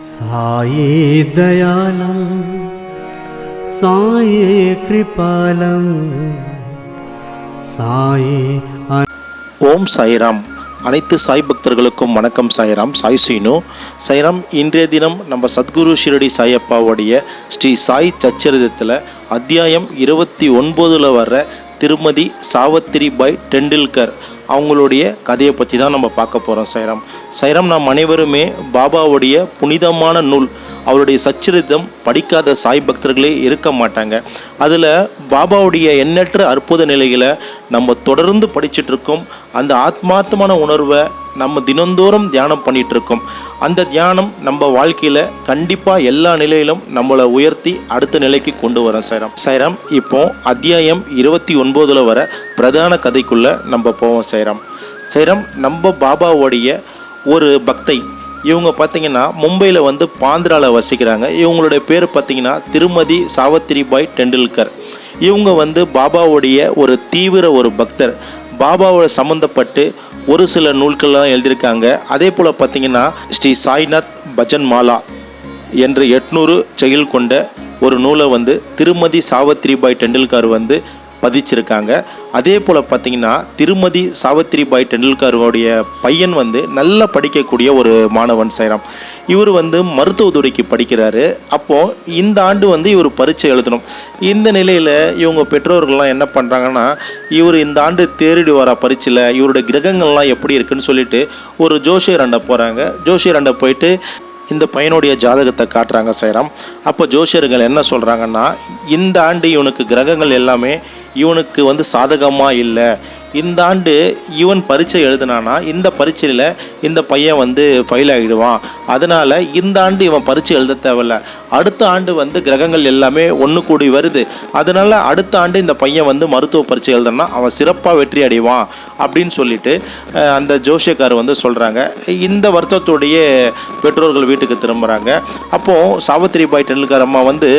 साये दयालं साये कृपालं साये ஓம் சாய்ராம். அனைத்து சாய் பக்தர்களுக்கும் வணக்கம் சாய்ராம். சாய் சீனு. சைராம் இன்றைய தினம் நம்ம சத்குரு ஷிரடி சாயப்பாவுடைய ஸ்ரீ சாய் சச்சரிதத்தில் அத்தியாயம் இருபத்தி ஒன்பதில் வர்ற திருமதி சாவத்திரி பாய் டெண்டுல்கர். அவங்களுடைய கதையை பற்றி தான் நம்ம பார்க்க போகிறோம் சைராம். சைராம் நாம் அனைவருமே பாபாவுடைய புனிதமான நூல் அவருடைய சச்சரித்தம் படிக்காத சாய் பக்தர்களே இருக்க மாட்டாங்க. அதில் பாபாவுடைய எண்ணற்ற அற்புத நிலைகளை நம்ம தொடர்ந்து படிச்சுட்டு இருக்கோம் அந்த ஆத்மாத்மான உணர்வை நம்ம தினந்தோறும் தியானம் பண்ணிகிட்ருக்கோம் இருக்கோம் அந்த தியானம் நம்ம வாழ்க்கையில் கண்டிப்பாக எல்லா நிலையிலும் நம்மளை உயர்த்தி அடுத்த நிலைக்கு கொண்டு வரோம் சைராம் சைராம் இப்போ அத்தியாயம் இருபத்தி ஒன்பதில் வர பிரதான கதைக்குள்ளே நம்ம போவோம் சைராம் சைராம் நம்ம பாபாவுடைய ஒரு பக்தை இவங்க பார்த்தீங்கன்னா மும்பையில் வந்து பாந்திராவில் வசிக்கிறாங்க. இவங்களுடைய பேர் பார்த்தீங்கன்னா திருமதி சாவத்திரிபாய் டெண்டுல்கர். இவங்க வந்து பாபாவுடைய ஒரு தீவிர ஒரு பக்தர். பாபாவோட சம்மந்தப்பட்டு ஒரு சில நூல்கள்லாம் எழுதியிருக்காங்க. அதே போல் பார்த்தீங்கன்னா ஸ்ரீ சாய்நாத் பஜன் மாலா என்ற எட்நூறு செயல் கொண்ட ஒரு நூலை வந்து திருமதி சாவத்திரிபாய் டெண்டுல்கர் வந்து பதிச்சிருக்காங்க அதே போல் பார்த்தீங்கன்னா திருமதி சாவத்திரிபாய் டெண்டுல்கருடைய பையன் வந்து நல்லா படிக்கக்கூடிய ஒரு மாணவன் சைராம். இவர் வந்து மருத்துவத்துறைக்கு படிக்கிறாரு. அப்போது இந்த ஆண்டு வந்து இவர் பரீட்சை எழுதணும். இந்த நிலையில் இவங்க பெற்றோர்கள்லாம் என்ன பண்ணுறாங்கன்னா இவர் இந்த ஆண்டு தேறிடு வர பரீட்சையில்? இவருடைய கிரகங்கள்லாம் எப்படி இருக்குன்னு சொல்லிட்டு ஒரு ஜோஷியர் அண்டை போகிறாங்க ஜோஷியர் அண்டை போயிட்டு இந்த பையனுடைய ஜாதகத்தை காட்டுறாங்க சைராம். அப்போ ஜோஷியர்கள் என்ன சொல்கிறாங்கன்னா இந்த ஆண்டு இவனுக்கு கிரகங்கள் எல்லாமே இவனுக்கு வந்து சாதகமாக இல்லை. இந்த ஆண்டு இவன் பரீட்சை எழுதுனானா இந்த பரீட்சையில் இந்த பையன் வந்து ஃபெயில் ஆகிடுவான் அதனால் இந்த ஆண்டு இவன் பரீட்சை எழுத தேவையில்ல. அடுத்த ஆண்டு வந்து கிரகங்கள் எல்லாமே ஒன்று கூடி வருது. அதனால் அடுத்த ஆண்டு இந்த பையன் வந்து மருத்துவ பரீட்சை எழுதுனா அவன் சிறப்பாக வெற்றி அடைவான் அப்படின்னு சொல்லிட்டு அந்த ஜோஷியக்கார் வந்து சொல்கிறாங்க இந்த வருத்தத்துடைய பெற்றோர்கள் வீட்டுக்கு திரும்புகிறாங்க அப்போது சாவித்திரி பாய் டெண்டுல்கர் அம்மா வந்து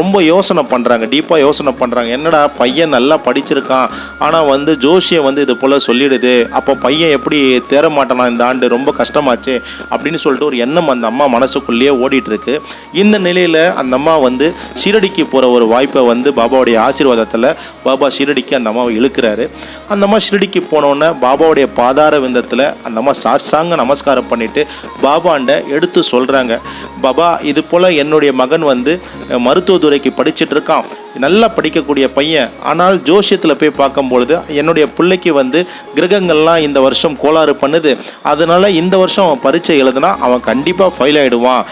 ரொம்ப யோசனை பண்ணுறாங்க டீப்பாக யோசனை பண்ணுறாங்க என்னடா பையன் நல்லா படிச்சிருக்கான் ஆனால் வந்து ஜோஷியை வந்து இது போல் சொல்லிடுது. அப்போ பையன் எப்படி தேர மாட்டானா இந்த ஆண்டு ரொம்ப கஷ்டமாச்சு அப்படின்னு சொல்லிட்டு ஒரு எண்ணம் அந்த அம்மா மனசுக்குள்ளேயே ஓடிட்டுருக்கு இந்த இந்த நிலையில் அந்த அம்மா வந்து ஷீரடிக்கு போகிற ஒரு வாய்ப்பை வந்து பாபாவுடைய ஆசீர்வாதத்தில் பாபா ஷீரடிக்கு அந்த அம்மாவை இழுக்கிறாரு. அந்த அம்மா ஷிரடிக்கு போனோடனே பாபாவுடைய பாதார விந்தத்தில் அந்த அம்மா சாட்சாங்க நமஸ்காரம் பண்ணிவிட்டு பாபாண்ட எடுத்து சொல்கிறாங்க பாபா இது போல் என்னுடைய மகன் வந்து மருத்துவத்துறைக்கு படிச்சிட்டு இருக்கான். நல்லா படிக்கக்கூடிய பையன். ஆனால் ஜோசியத்தில் போய் பார்க்கும்பொழுது என்னுடைய பிள்ளைக்கு வந்து கிரகங்கள்லாம் இந்த வருஷம் கோளாறு பண்ணுது. அதனால் இந்த வருஷம் அவன் பரீட்சை எழுதுனா அவன் கண்டிப்பாக ஃபெயில் ஆகிடுவான்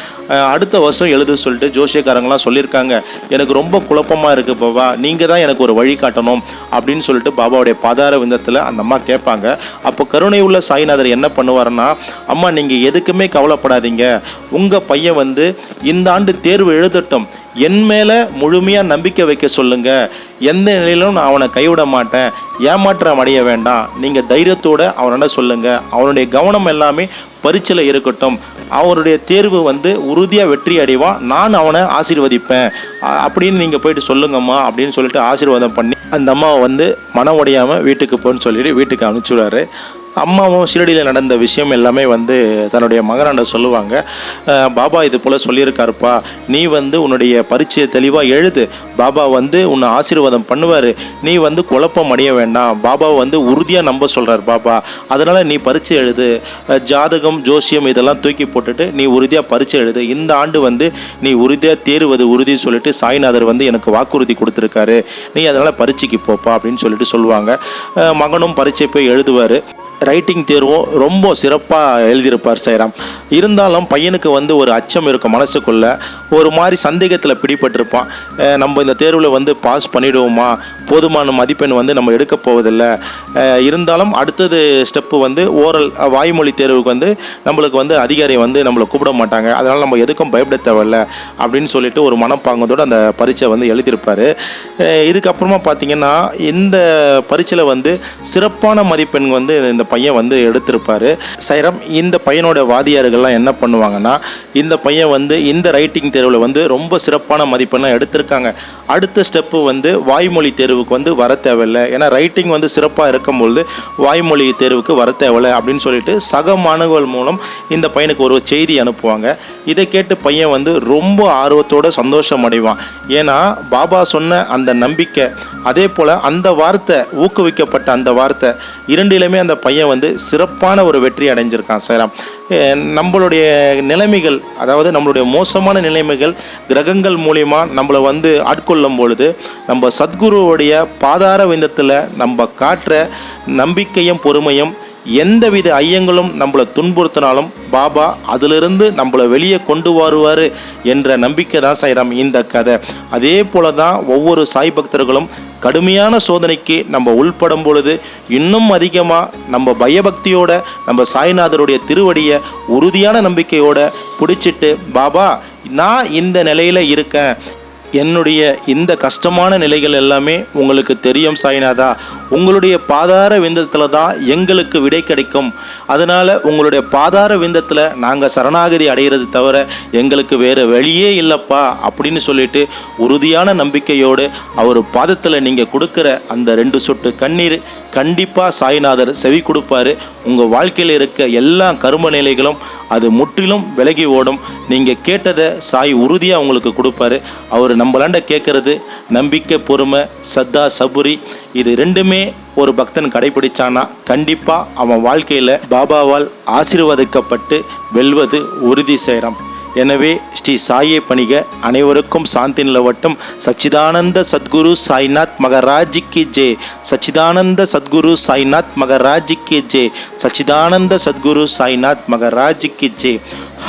அடுத்த வருஷம் எழுத சொல்லிட்டு ஜோசியக்காரங்களாம் சொல்லியிருக்காங்க. எனக்கு ரொம்ப குழப்பமாக இருக்குது பாபா. நீங்கள் தான் எனக்கு ஒரு வழி காட்டணும் அப்படின்னு சொல்லிட்டு பாபாவுடைய பாதார விந்தத்தில் அந்த அம்மா கேட்பாங்க. அப்போ கருணை உள்ள சாய்நாதர் என்ன பண்ணுவாருன்னா அம்மா நீங்கள் எதுக்குமே கவலைப்படாதீங்க. உங்கள் பையன் வந்து இந்த ஆண்டு தேர்வு எழுதட்டும். என் மேலே முழுமையாக நம்பிக்கை வைக்க சொல்லுங்கள் எந்த நிலையிலும் நான் அவனை கைவிட மாட்டேன். ஏமாற்றம் அடைய வேண்டாம். நீங்கள் தைரியத்தோடு அவனோட சொல்லுங்கள் அவனுடைய கவனம் எல்லாமே பரீட்சையில் இருக்கட்டும். அவருடைய தேர்வு வந்து உறுதியாக வெற்றி அடைவான் நான் அவனை ஆசீர்வதிப்பேன். அப்படின்னு நீங்கள் போயிட்டு சொல்லுங்கம்மா அப்படின்னு சொல்லிட்டு ஆசீர்வாதம் பண்ணி அந்த அம்மாவை வந்து மனம் உடையாமல் வீட்டுக்கு போன்னு சொல்லிட்டு வீட்டுக்கு அனுப்பிச்சுடுறாரு அம்மாவும் ஷிரடியில் நடந்த விஷயம் எல்லாமே வந்து தன்னுடைய மகனாண்ட சொல்லுவாங்க. பாபா இது போல் சொல்லியிருக்காருப்பா. நீ வந்து உன்னுடைய பரீட்சையை தெளிவாக எழுது. பாபா வந்து உன்னை ஆசீர்வாதம் பண்ணுவார். நீ வந்து குழப்பம் அடைய வேண்டாம். பாபா வந்து உறுதியாக நம்ப சொல்கிறார் பாபா. அதனால் நீ பரீட்சை எழுது. ஜாதகம் ஜோசியம் இதெல்லாம் தூக்கி போட்டுட்டு நீ உறுதியாக பரீட்சை எழுது. இந்த ஆண்டு வந்து நீ உறுதியாக தேறுவது உறுதி சொல்லிட்டு சாய்நாதர் வந்து எனக்கு வாக்குறுதி கொடுத்துருக்காரு. நீ அதனால் பரீட்சைக்கு போப்பா அப்படின்னு சொல்லிட்டு சொல்லுவாங்க. மகனும் பரீட்சை போய் எழுதுவார். ரைட்டிங் தேர்வும் ரொம்ப சிறப்பாக எழுதியிருப்பார் சைராம். இருந்தாலும் பையனுக்கு வந்து ஒரு அச்சம் இருக்கும் மனசுக்குள்ள. ஒரு மாதிரி சந்தேகத்தில் பிடிபட்டிருப்பான். நம்ம இந்த தேர்வில் வந்து பாஸ் பண்ணிடுவோமா? போதுமான மதிப்பெண் வந்து நம்ம எடுக்க போவதில்லை. இருந்தாலும் அடுத்தது ஸ்டெப்பு வந்து ஓரல் வாய்மொழி தேர்வுக்கு வந்து நம்மளுக்கு வந்து அதிகாரி வந்து நம்மளை கூப்பிட மாட்டாங்க. அதனால் நம்ம எதுக்கும் பயப்பட தேவையில்ல அப்படின்னு சொல்லிட்டு ஒரு மனப்பாங்கத்தோடு அந்த பரீட்சை வந்து எழுதியிருப்பார். இதுக்கப்புறமா பார்த்தீங்கன்னா இந்த பரீட்சையில் வந்து சிறப்பான மதிப்பெண் வந்து இந்த பையன் வந்து எடுத்திருப்பாரு. சைரம் இந்த பையனோட வாதியார்கள்லாம் என்ன பண்ணுவாங்கன்னா இந்த பையன் வந்து இந்த ரைட்டிங் தேர்வில் வந்து ரொம்ப சிறப்பான மதிப்பெண்ணாக எடுத்திருக்காங்க. அடுத்த ஸ்டெப்பு வந்து வாய்மொழி தேர்வுக்கு வந்து வர தேவையில்லை. ஏன்னா ரைட்டிங் வந்து சிறப்பாக இருக்கும்பொழுது வாய்மொழி தேர்வுக்கு வர தேவையில்லை அப்படின்னு சொல்லிட்டு சக மாணவர்கள் மூலம் இந்த பையனுக்கு ஒரு செய்தி அனுப்புவாங்க. இதை கேட்டு பையன் வந்து ரொம்ப ஆர்வத்தோட சந்தோஷம் அடைவான். ஏன்னா பாபா சொன்ன அந்த நம்பிக்கை அதே போல் அந்த வார்த்தை ஊக்குவிக்கப்பட்ட அந்த வார்த்தை இரண்டிலுமே அந்த பையன் வந்து சிறப்பான ஒரு வெற்றி அடைஞ்சிருக்கான் சேலம் நம்மளுடைய நிலைமைகள் அதாவது நம்மளுடைய மோசமான நிலைமைகள் கிரகங்கள் மூலிமா நம்மளை வந்து ஆட்கொள்ளும் பொழுது நம்ம சத்குருவோடைய பாதார விந்தத்தில் நம்ம காட்டுற நம்பிக்கையும் பொறுமையும் எந்தவித ஐயங்களும் நம்மளை துன்புறுத்தினாலும் பாபா அதிலிருந்து நம்மளை வெளியே கொண்டு வருவார் என்ற நம்பிக்கை தான் செய்கிறோம் இந்த கதை. அதே போல தான் ஒவ்வொரு சாய் பக்தர்களும் கடுமையான சோதனைக்கு நம்ம உள்படும் பொழுது இன்னும் அதிகமாக நம்ம பயபக்தியோட நம்ம சாய்நாதருடைய திருவடியை உறுதியான நம்பிக்கையோட பிடிச்சிட்டு பாபா நான் இந்த நிலையில் இருக்கேன். என்னுடைய இந்த கஷ்டமான நிலைகள் எல்லாமே உங்களுக்கு தெரியும் சாய்நாதா. உங்களுடைய பாதார விந்தத்தில் தான் எங்களுக்கு விடை கிடைக்கும். அதனால் உங்களுடைய பாதார விந்தத்தில் நாங்கள் சரணாகதி அடைகிறது தவிர எங்களுக்கு வேறு வழியே இல்லைப்பா அப்படின்னு சொல்லிட்டு உறுதியான நம்பிக்கையோடு அவர் பாதத்தில் நீங்கள் கொடுக்குற அந்த ரெண்டு சொட்டு கண்ணீர் கண்டிப்பாக சாய்நாதர் செவி கொடுப்பாரு. உங்கள் வாழ்க்கையில் இருக்க எல்லா கரும நிலைகளும் அது முற்றிலும் விலகி ஓடும். நீங்கள் கேட்டதை சாய் உறுதியாக உங்களுக்கு கொடுப்பாரு. அவர் நம்மளாண்ட கேட்குறது நம்பிக்கை பொறுமை சத்தா சபுரி இது ரெண்டுமே ஒரு பக்தன் கடைபிடிச்சானா கண்டிப்பாக அவன் வாழ்க்கையில் பாபாவால் ஆசீர்வதிக்கப்பட்டு வெல்வது உறுதி செய்கிறான் எனவே ஸ்ரீ சாயை பணிக அனைவருக்கும் சாந்தி நிலவட்டும். சச்சிதானந்த சத்குரு சாய்நாத் மகராஜிக்கு ஜே. சச்சிதானந்த சத்குரு சாய்நாத் மகராஜிக்கு ஜே. சச்சிதானந்த சத்குரு சாய்நாத் மகராஜிக்கு ஜே.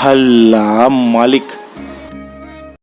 ஹல்லா மாலிக்.